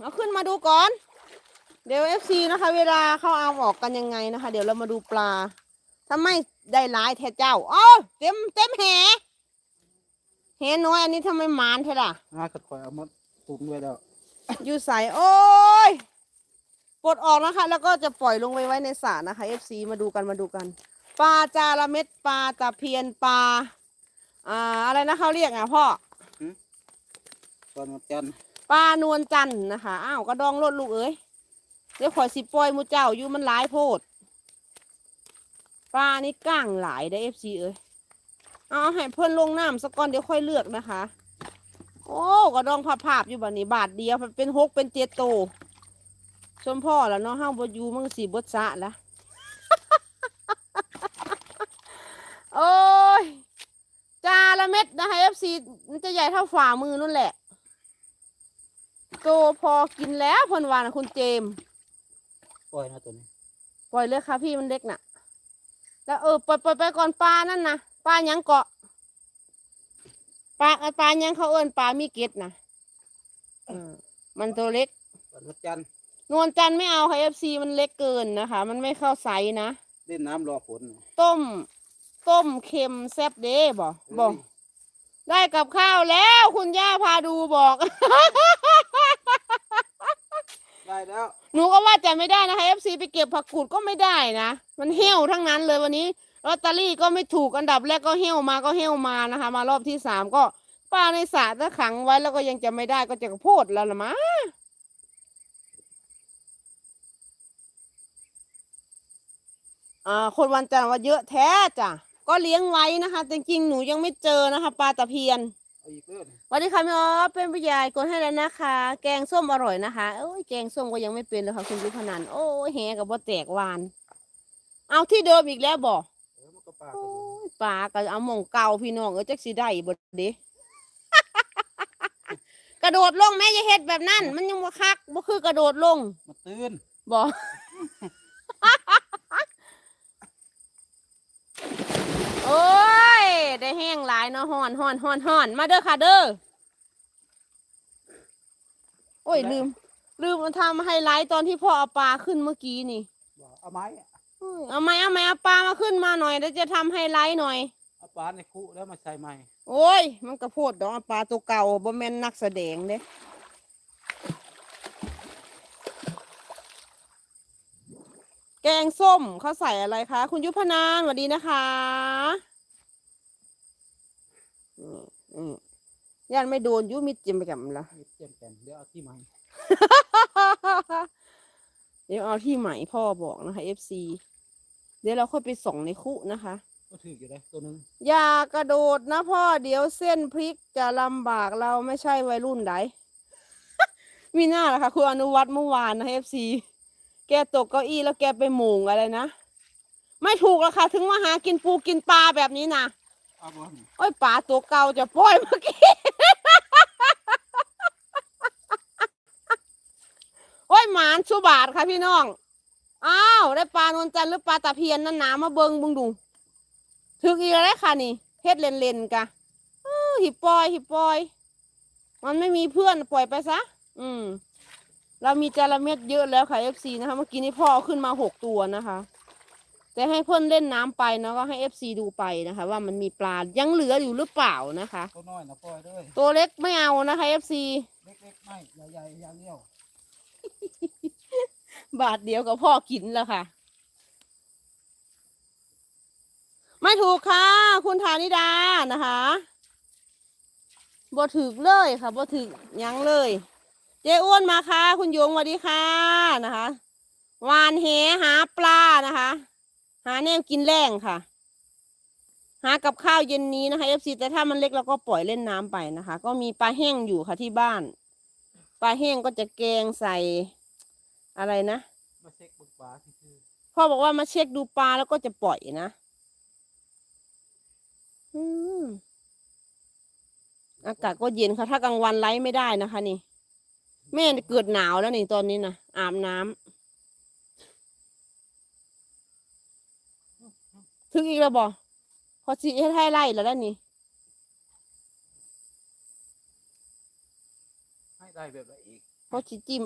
เอาขึ้นมาดูก่อน เดี๋ยวเอฟซีนะคะ เวลาเขาเอาออกกันยังไงนะคะ เดี๋ยวเรามาดูปลาถ้าไม่ได้หลายแท้เจ้าอ๋อเต็มเต็มแหแหน้อยอันนี้ทำไมหมานเท่ล่ะน่ากระถอยเอามาตุ่มไว้แล้วอยู่ใส่โอ้ยปลดออกนะคะ แล้วก็จะปล่อยลงไปไว้ในสระนะคะ FC มาดูกันมาดูกันปลาจาระเม็ดปลาตะเพียนปลาอ่าอะไรนะเขาเรียกอะพ่อตอนวันจันทร์ ปลานวลจันทร์นะคะ อ้าวกระดองรถลูกเอ้ย เดี๋ยวขอยสิปล่อยมูเจ้าอยู่มันหลายโพด ปลานี่ก้างหลายได้เอฟซีเอ้ย เอาให้เพื่อนลงน้ำสักก่อนเดี๋ยวค่อยเลือกนะคะ โอ้กระดองภาพๆอยู่บัดนี้บาทเดียวมันเป็นหกเป็นเจ็ดโต ชมพ่อแล้วเนาะห้างบอยู่มึงสีบดสะละโอ้ยจาละเม็ดนะคะเอฟซีมันจะใหญ่เท่าฝ่ามือนั่นแหละ โตพอกินแล้วเพนวานะคุณเจมส์ปล่อยนะตัวนี้ปล่อยเลยค่ะพี่มันเล็กน่ะ แล้วเออปล่อยปล่อยไปก่อนปลานั่นนะปลาหยังเกาะปลาปลาหยังเขาเอิ้นปลามีเกล็ดนะอืมมันตัวเล็กตอนวันจันทร์นวลจันทร์ไม่เอาค่ะเอฟซีมันเล็กเกินนะคะ มันไม่เข้าไซส์นะ เล่นน้ำรอฝนต้ม ต้มเค็มแซ่บเด้บอกบอกได้กับข้าวแล้วคุณย่าพาดูบอก ได้แล้ว หนูก็ว่าจะไม่ได้นะคะ FC ไปเก็บผักกูดก็ไม่ได้นะ มันเหี้ยวทั้งนั้นเลยวันนี้ลอตเตอรี่ก็ไม่ถูกอันดับแรกก็เหี้ยวมาก็เหี้ยวมานะคะ มารอบที่สามก็ป้าในสระถ้าขังไว้แล้วก็ยังจะไม่ได้ก็จะโพดแล้วละมะอ่าคนวันจันทร์ว่าเยอะแท้จ้ะก็เลี้ยงไว้นะคะจริงๆหนูยังไม่เจอนะคะปลาตะเพียน อาอีกเรื่องสวัสดีค่ะพี่ออฟเป็นผู้ใหญ่กดให้แล้วนะคะ แกงส้มอร่อยนะคะโอ้ยแกงส้มก็ยังไม่เป็นเลยค่ะคุณยุพนันโอ้ยแหกับบ่แตกหวาน เอาที่เดิมอีกแล้วบ่เออมันก็ปลาโอ้กันอยู่ยปลาก็เอาหม่องเก่าพี่น้องเออจักสิได้บ่เด้ กระโดดลงแม่อย่าเฮ็ดแบบนั้น มันยังบ่คักบ่คือกระโดดลงมาตื่นบ่ โอ้ย ได้แห้ งหลายเนาะฮ้อนฮ้อนฮ้อนฮ้อนมาเด้อค่ะเด้อโอ้ยลืม ลืมทำไฮไลท์ตอนที่พ่อเอาปลาขึ้นเมื่อกี้นี่บอกเอาไม้อะเอ้ยเอาไหมเอาไหมเอาปลามาขึ้นมาหน่อยเดี๋ยวจะทำไฮไลท์หน่อยเอาปลาในคุแล้วมาใส่ไม้โอ้ย มันกระโพดดอกเอาปลาตัวเก่าบ่แม่นนักแสดงเด้แกงส้มเขาใส่อะไรคะ คุณยุพนานสวัสดีนะคะ อืมอืมย่านไม่โดนยุมิดจิมไปกับมันละเจ็มแก่นเดี๋ยวเอาที่ไม้เดี๋ยวเอาที่ใหม่พ่อบอกนะคะ FC เดี๋ยวเราค่อยไปส่องในคุนะคะ ก็ถืออยู่เลยตัวหนึงอย่ากระโดดนะพ่อเดี๋ยวเส้นพริกจะลำบากเราไม่ใช่วัยรุ่นใดมีหน้าล่ะค่ะคุณอนุวัฒน์เมื่อวานนะเอฟซีแกตกเก้าอี้แล้วแกไปหมุงอะไรนะ ไม่ถูกแล้วค่ะ ถึงมาหากินปูกินปลาแบบนี้นะเอาบอล โอ้ยปลาตัวเก่าจะปล่อยเมื่อกี้ โอ้ยหมานสุบาทค่ะพี่น้อง อ้าว ได้ปลานวลจันหรือปลาตะเพียนนั่นหนามาเบิงบึงดูถึกอีกแล้วค่ะนี่เฮ็ดเล่นกะหิปอยหิปอย มันไม่มีเพื่อนปล่อยไปซะ อืม เรามีจระเม็ดเยอะแล้วค่ะ FC นะคะ เมื่อกี้นี้พ่อขึ้นมาหกตัวนะคะ แต่ให้เพื่อนเล่นน้ำไปเนาะก็ให้ FC ดูไปนะคะ ว่ามันมีปลายังเหลืออยู่หรือเปล่านะคะตัวน้อยนะปล่อยด้วยตัวเล็กไม่เอานะคะ FC เล็กๆไม่ใหญ่ๆอย่างเดียวบาทเดียวกับพ่อกินแล้วค่ะ ไม่ถูกค่ะ คุณธานิดานะคะบ่ถึกเลยค่ะบ่ถึกหยังเลย เจ้อ้วนมาค่ะ คุณโยงสวัสดีค่ะนะคะหวานแหหาปลานะคะ หาแนวกินแรงค่ะ หากับข้าวเย็นนี้นะคะ FC แต่ถ้ามันเล็กเราก็ปล่อยเล่นน้ำไปนะคะ ก็มีปลาแห้งอยู่ค่ะที่บ้าน ปลาแห้งก็จะแกงใส่อะไรนะมาเช็คบึกปลาที่คือพ่อบอกว่ามาเช็คดูปลาแล้วก็จะปล่อยนะอืมอากาศก็เย็นค่ะ ถ้ากลางวันไลฟ์ไม่ได้นะคะ นี่ แม่เกิดหนาวแล้วนี่ตอนนี้นะอาบน้ำ ถึงอีกแล้วบอพอสิให้ให้ไล่แล้วแล้วนี่ให้ได้แบบไหนอีก พอเขาจิจิ้ม